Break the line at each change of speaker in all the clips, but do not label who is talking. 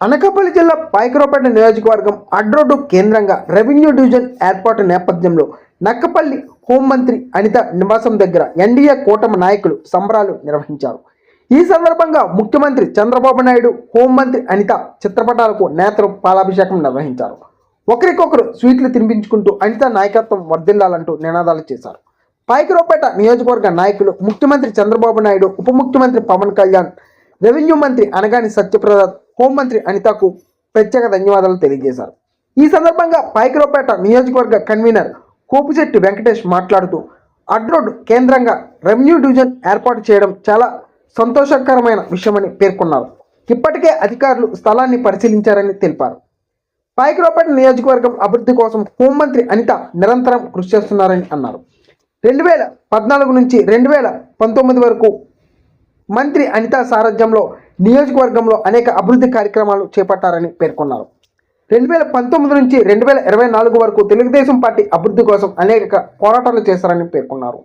అనకాపల్లి జిల్లా పైకరోపేట నియోజకవర్గం అడ్రోడ్డు కేంద్రంగా రెవెన్యూ డివిజన్ ఏర్పాటు నేపథ్యంలో నక్కపల్లి హోంమంత్రి అనిత నివాసం దగ్గర ఎన్డీఏ కూటమి నాయకులు సంబరాలు నిర్వహించారు. ఈ సందర్భంగా ముఖ్యమంత్రి చంద్రబాబు నాయుడు హోంమంత్రి అనిత చిత్రపటాలకు నేతలు పాలాభిషేకం నిర్వహించారు. ఒకరికొకరు స్వీట్లు తినిపించుకుంటూ అనిత నాయకత్వం వర్ధిల్లాలంటూ నినాదాలు చేశారు. పాయకరావుపేట నియోజకవర్గ నాయకులు ముఖ్యమంత్రి చంద్రబాబు నాయుడు ఉప ముఖ్యమంత్రి పవన్ కళ్యాణ్ రెవెన్యూ మంత్రి అనగాని సత్యప్రసాద్ హోంమంత్రి అనితకు ప్రత్యేక ధన్యవాదాలు తెలియజేశారు. ఈ సందర్భంగా పైకిలోపేట నియోజకవర్గ కన్వీనర్ కోపిశెట్టి వెంకటేష్ మాట్లాడుతూ అడ్రోడ్ కేంద్రంగా రెవెన్యూ డివిజన్ ఏర్పాటు చేయడం చాలా సంతోషకరమైన విషయమని పేర్కొన్నారు. ఇప్పటికే అధికారులు స్థలాన్ని పరిశీలించారని తెలిపారు. పైకిలోపేట నియోజకవర్గం అభివృద్ధి కోసం హోంమంత్రి అనిత నిరంతరం కృషి చేస్తున్నారని అన్నారు. రెండు వేల పద్నాలుగు నుంచి రెండు వేల పంతొమ్మిది వరకు మంత్రి అనిత సారథ్యంలో నియోజకవర్గంలో అనేక అభివృద్ధి కార్యక్రమాలు చేపట్టారని పేర్కొన్నారు. రెండు వేల పంతొమ్మిది నుంచి రెండు వేల ఇరవై నాలుగు వరకు తెలుగుదేశం పార్టీ అభివృద్ధి కోసం అనేక పోరాటాలు చేశారని పేర్కొన్నారు.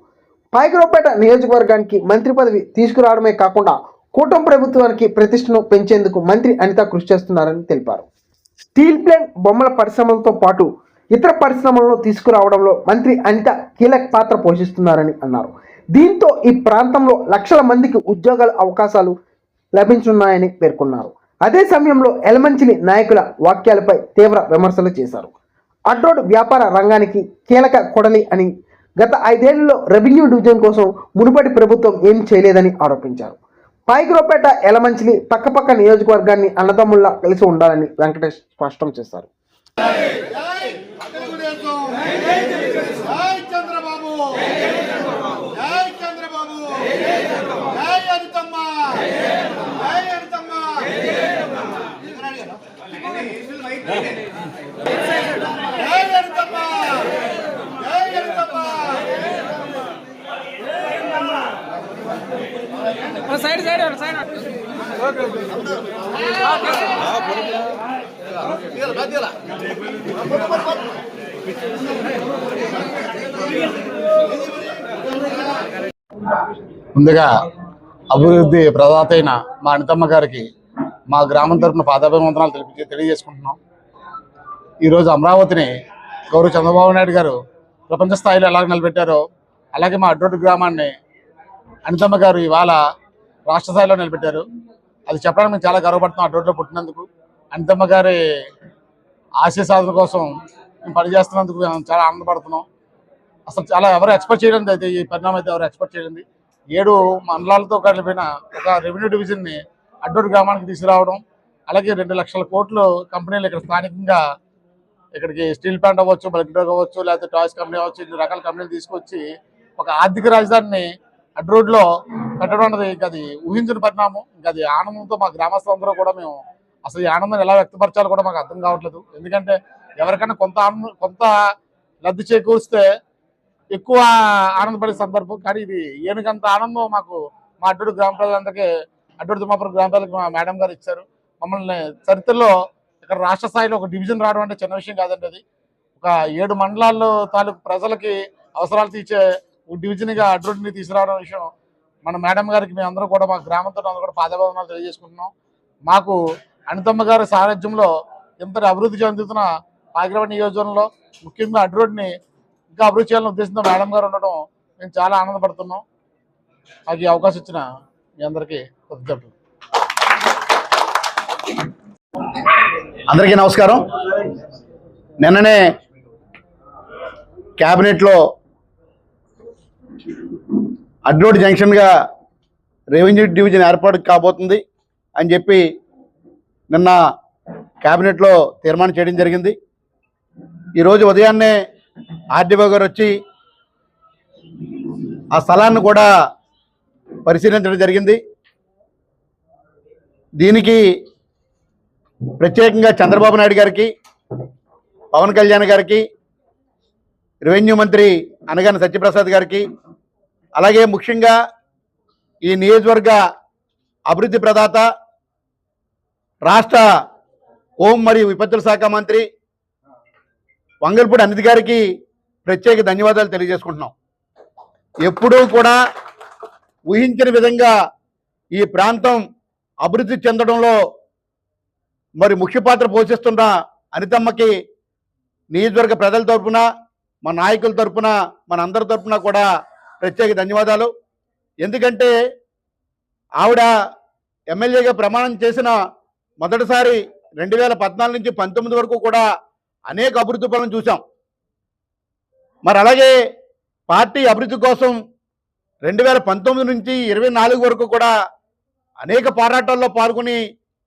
పాయకరావుపేట నియోజకవర్గానికి మంత్రి పదవి తీసుకురావడమే కాకుండా కూటమి ప్రభుత్వానికి ప్రతిష్టను పెంచేందుకు మంత్రి అనిత కృషి చేస్తున్నారని తెలిపారు. స్టీల్ ప్లాంట్ బొమ్మల పరిశ్రమలతో పాటు ఇతర పరిశ్రమలను తీసుకురావడంలో మంత్రి అనిత కీలక పాత్ర పోషిస్తున్నారని అన్నారు. దీంతో ఈ ప్రాంతంలో లక్షల మందికి ఉద్యోగాల అవకాశాలు లభించున్నాయని పేర్కొన్నారు. అదే సమయంలో ఎలమంచిలి నాయకుల వాక్యాలపై తీవ్ర విమర్శలు చేశారు. అడ్రోడ్ వ్యాపార రంగానికి కీలక కొడలి అని గత ఐదేళ్ళలో రెవెన్యూ డివిజన్ కోసం మునుపటి ప్రభుత్వం ఏం చేయలేదని ఆరోపించారు. పాయిగ్రోపేట ఎలమంచిలి పక్కపక్క నియోజకవర్గాన్ని అన్నదమ్ముల్లా కలిసి ఉండాలని వెంకటేష్ స్పష్టం చేశారు.
చంద్రబాబు! చంద్రబాబు జై అనితమ్మ జై అనితమ్మ జై అనితమ్మ జై అనితమ్మ
సైడ్ సైడ్ సైడ్
ముందుగా అభివృద్ధి ప్రదాత అయిన మా అనితమ్మ గారికి మా గ్రామం తరపున పాదాభివందనాలు తెలిపి తెలియజేసుకుంటున్నాం. ఈరోజు అమరావతిని గౌరవ చంద్రబాబు నాయుడు గారు ప్రపంచ స్థాయిలో ఎలాగ నిలబెట్టారో అలాగే మా అడ్డోటి గ్రామాన్ని అనితమ్మ గారు ఇవాళ రాష్ట్ర స్థాయిలో నిలబెట్టారు. అది చెప్పడానికి మేము చాలా గర్వపడుతున్నాం అడ్డోట్లో పుట్టినందుకు. అనితమ్మ గారి ఆశయ సాధన కోసం మేము పనిచేస్తున్నందుకు మేము చాలా ఆనందపడుతున్నాం. అసలు చాలా ఎవరు ఎక్స్పెక్ట్ చేయడం అయితే ఈ పరిణామం అయితే ఎవరు ఎక్స్పెక్ట్ చేయండి ఏడు మండలాలతో కలిపిన ఒక రెవెన్యూ డివిజన్ని అడ్డూరు గ్రామానికి తీసుకురావడం అలాగే రెండు లక్షల కోట్లు కంపెనీలు ఇక్కడ స్థానికంగా ఇక్కడికి స్టీల్ ప్లాంట్ అవ్వచ్చు బల్క్ డ్రగ్ అవ్వచ్చు లేకపోతే టాయ్స్ కంపెనీ అవ్వచ్చు ఇన్ని రకాల కంపెనీలు తీసుకొచ్చి ఒక ఆర్థిక రాజధానిని అడ్డు రోడ్లో పెట్టడం అన్నది ఇంకా అది ఊహించిన పరిణామం. ఇంకా అది ఆనందంతో మా గ్రామస్తులందరూ కూడా మేము అసలు ఈ ఆనందం ఎలా వ్యక్తపరచాలో కూడా మాకు అర్థం కావట్లేదు. ఎందుకంటే ఎవరికైనా కొంత ఆనందం కొంత లబ్ధి చేకూరిస్తే ఎక్కువ ఆనందపడే సందర్భం. కానీ ఇది ఏనుగంత ఆనందం మాకు మా అడ్డూరు గ్రామ ప్రజలందరికీ అడ్డూరు తుమ్మాపురం గ్రామ మా మేడం గారు ఇచ్చారు. మమ్మల్ని చరిత్రలో ఇక్కడ రాష్ట్ర స్థాయిలో ఒక డివిజన్ రావడం అంటే చిన్న విషయం కాదండి అది. ఒక ఏడు మండలాల్లో తాలూకు ప్రజలకి అవసరాలు తీర్చే ఒక డివిజన్గా అడ్డూరిని తీసుకురావడం విషయం మన మేడం గారికి మేము అందరూ కూడా మా గ్రామంతో అందరూ కూడా పాదభావనాలు తెలియజేసుకుంటున్నాం. మాకు అనితమ్మ గారి సారథ్యంలో ఇంతటి అభివృద్ధి చెందుతున్న పాకిరాబాద్ నియోజకవర్గంలో ముఖ్యంగా అడ్రోడ్ని ఇంకా అభివృద్ధి చేయాలని ఉద్దేశంతో మేడం గారు ఉండడం మేము చాలా ఆనందపడుతున్నాం. నాకు ఈ అవకాశం ఇచ్చిన మీ అందరికీ కృతజ్ఞతలు
అందరికీ నమస్కారం. నిన్ననే క్యాబినెట్లో అడ్రోడ్ జంక్షన్గా రెవెన్యూ డివిజన్ ఏర్పాటు కాబోతుంది అని చెప్పి నిన్న క్యాబినెట్లో తీర్మానం చేయడం జరిగింది. ఈరోజు ఉదయాన్నే ఆర్డీఓ గారు వచ్చి ఆ స్థలాన్ని కూడా పరిశీలించడం జరిగింది. దీనికి ప్రత్యేకంగా చంద్రబాబు నాయుడు గారికి పవన్ కళ్యాణ్ గారికి రెవెన్యూ మంత్రి అనగాని సత్యప్రసాద్ గారికి అలాగే ముఖ్యంగా ఈ నియోజకవర్గ అభివృద్ధి ప్రదాత రాష్ట్ర హోం మరియు విపత్తుల శాఖ మంత్రి వంగల్పూడి అనిత్ గారికి ప్రత్యేక ధన్యవాదాలు తెలియజేసుకుంటున్నాం. ఎప్పుడూ కూడా ఊహించిన విధంగా ఈ ప్రాంతం అభివృద్ధి చెందడంలో మరి ముఖ్య పాత్ర పోషిస్తున్న అనితమ్మకి నియోజకవర్గ ప్రజల తరపున మా నాయకుల తరఫున మన అందరి తరపున కూడా ప్రత్యేక ధన్యవాదాలు. ఎందుకంటే ఆవిడ ఎమ్మెల్యేగా ప్రమాణం చేసిన మొదటిసారి రెండు వేల పద్నాలుగు నుంచి పంతొమ్మిది వరకు కూడా అనేక అభివృద్ధి పనులు చూసాం మరి అలాగే పార్టీ అభివృద్ధి కోసం రెండు వేల పంతొమ్మిది నుంచి ఇరవై నాలుగు వరకు కూడా అనేక పోరాటాల్లో పాల్గొని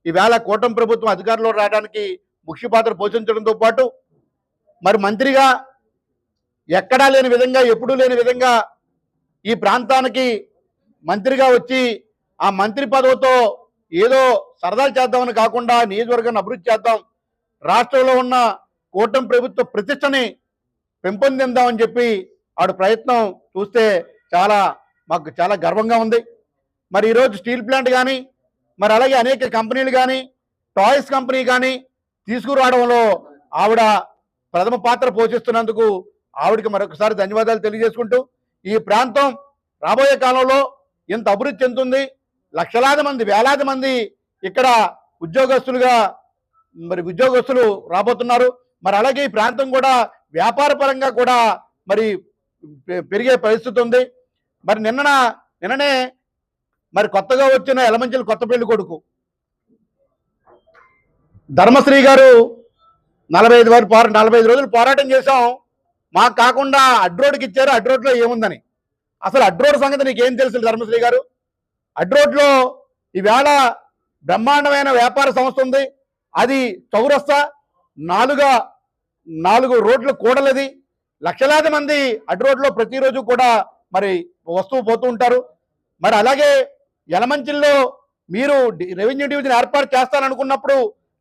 ఈవేళ కూటమి ప్రభుత్వం అధికారంలో రావడానికి ముఖ్య పాత్ర పోషించడంతో పాటు మరి మంత్రిగా ఎక్కడా లేని విధంగా ఎప్పుడూ లేని విధంగా ఈ ప్రాంతానికి మంత్రిగా వచ్చి ఆ మంత్రి పదవితో ఏదో సరదాలు చేద్దామని కాకుండా నియోజకవర్గాన్ని అభివృద్ధి చేద్దాం రాష్ట్రంలో ఉన్న కూటమి ప్రభుత్వ ప్రతిష్టని పెంపొందిద్దామని చెప్పి ఆడు ప్రయత్నం చూస్తే చాలా మాకు చాలా గర్వంగా ఉంది. మరి ఈరోజు స్టీల్ ప్లాంట్ కానీ మరి అలాగే అనేక కంపెనీలు కానీ టాయ్స్ కంపెనీ కానీ తీసుకురావడంలో ఆవిడ ప్రథమ పాత్ర పోషిస్తున్నందుకు ఆవిడకి మరొకసారి ధన్యవాదాలు తెలియజేసుకుంటూ ఈ ప్రాంతం రాబోయే కాలంలో ఇంత అభివృద్ధి చెందుతుంది. లక్షలాది మంది వేలాది మంది ఇక్కడ ఉద్యోగస్తులుగా మరి ఉద్యోగస్తులు రాబోతున్నారు. మరి అలాగే ఈ ప్రాంతం కూడా వ్యాపార పరంగా కూడా మరి పె- పెరిగే పరిస్థితి ఉంది. మరి నిన్న నిన్ననే మరి కొత్తగా వచ్చిన ఎలమంచిల కొత్త పెళ్ళి కొడుకు. ధర్మశ్రీ గారు నలభై ఐదు వారు పోరా నలభై ఐదు రోజులు పోరాటం చేశాం. మాకు కాకుండా అడ్రోడ్కి ఇచ్చారు. అడ్రోడ్లో ఏముందని. అసలు అడ్రోడ్ సంగతి నీకేం తెలుసు ధర్మశ్రీ గారు? అడ్రోడ్లో ఈవేళ బ్రహ్మాండమైన వ్యాపార సంస్థ ఉంది. అది చౌరస్తా నాలుగా నాలుగు రోడ్లు కూడలది. లక్షలాది మంది అడ్రోడ్లో ప్రతిరోజు కూడా మరి వస్తూ పోతూ ఉంటారు. మరి అలాగే యలమంచిల్లో మీరు రెవెన్యూ డివిజన్ ఏర్పాటు చేస్తారనుకున్నప్పుడు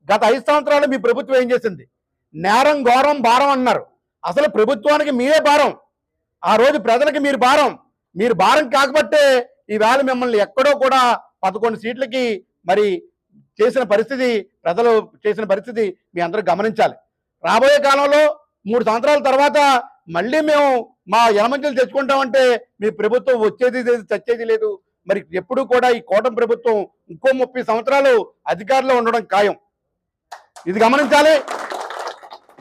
గత ఐదు సంవత్సరాలు మీ ప్రభుత్వం ఏం చేసింది? నేరం ఘోరం భారం అన్నారు. అసలు ప్రభుత్వానికి మీరే భారం. ఆ రోజు ప్రజలకి మీరు భారం. మీరు భారం కాకపోతే ఈవేళ మిమ్మల్ని ఎక్కడో కూడా పదకొండు సీట్లకి మరి చేసిన పరిస్థితి ప్రజలు చేసిన పరిస్థితి మీ అందరూ గమనించాలి. రాబోయే కాలంలో మూడు సంవత్సరాల తర్వాత మళ్ళీ మేము మా యలమంచులు తెచ్చుకుంటామంటే మీ ప్రభుత్వం వచ్చేది లేదు చచ్చేది లేదు. మరి ఎప్పుడు కూడా ఈ కూటమి ప్రభుత్వం ఇంకో ముప్పై సంవత్సరాలు అధికారంలో ఉండడం ఖాయం. ఇది గమనించాలి.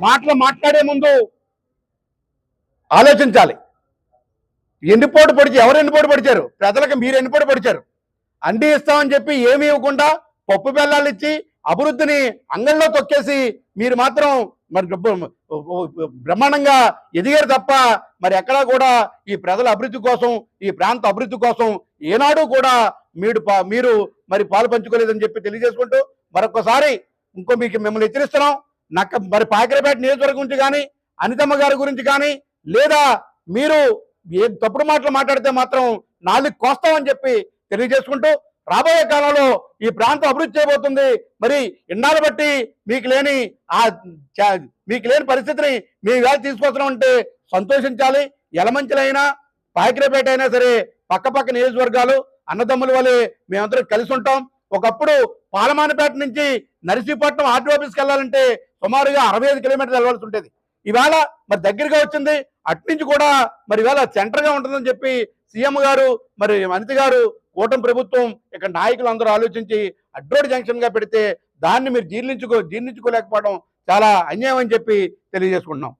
మాటలు మాట్లాడే ముందు ఆలోచించాలి. ఎన్నిపోటు పొడిచి ఎవరు ఎన్నిపోటు పొడిచారు? ప్రజలకు మీరు ఎన్నిపోటు పొడిచారు. అండి ఇస్తామని చెప్పి ఏమి ఇవ్వకుండా పప్పు బెల్లాలు ఇచ్చి అభివృద్ధిని అంగంలో తొక్కేసి మీరు మాత్రం మరి బ్రహ్మాండంగా ఎదిగారు తప్ప మరి ఎక్కడా కూడా ఈ ప్రజల అభివృద్ధి కోసం ఈ ప్రాంత అభివృద్ధి కోసం ఏనాడు కూడా మీరు మీరు మరి పాలు పంచుకోలేదని చెప్పి తెలియజేసుకుంటూ మరొకసారి ఇంకో మీకు మిమ్మల్ని హెచ్చరిస్తున్నాం. నక్క మరి పాకిరపేట నియోజకవర్గం గురించి కానీ అనితమ్మ గారి గురించి కానీ లేదా మీరు ఏ తప్పుడు మాటలు మాట్లాడితే మాత్రం నాలుగు కోస్తామని చెప్పి తెలియజేసుకుంటూ రాబోయే కాలంలో ఈ ప్రాంతం అభివృద్ధి చేయబోతుంది. మరి ఇన్నాళ్ళు బట్టి మీకు లేని ఆ మీకు లేని పరిస్థితిని మీ వేళ తీసుకొస్తున్నాం అంటే సంతోషించాలి. యలమంచిలైనా పాకిరేపేట అయినా సరే పక్క పక్క నియోజకవర్గాలు అన్నదమ్ముల వలె మేమందరం కలిసి ఉంటాం. ఒకప్పుడు పాలమానపేట నుంచి నర్సీపట్నం ఆర్టీ ఆఫీస్కి వెళ్ళాలంటే సుమారుగా అరవై ఐదు కిలోమీటర్లు వెళ్ళవలసి ఉండేది. ఈవేళ మరి దగ్గరగా వచ్చింది. అట్నుంచి కూడా మరి ఈవేళ సెంటర్గా ఉంటుందని చెప్పి సీఎం గారు మరి అనిత గారు కూటమి ప్రభుత్వం ఇక్కడ నాయకులు అందరూ ఆలోచించి అడ్రోడ్ జంక్షన్గా పెడితే దాన్ని మీరు జీర్ణించుకో జీర్ణించుకోలేకపోవడం చాలా అన్యాయం అని చెప్పి తెలియజేసుకుంటున్నాం.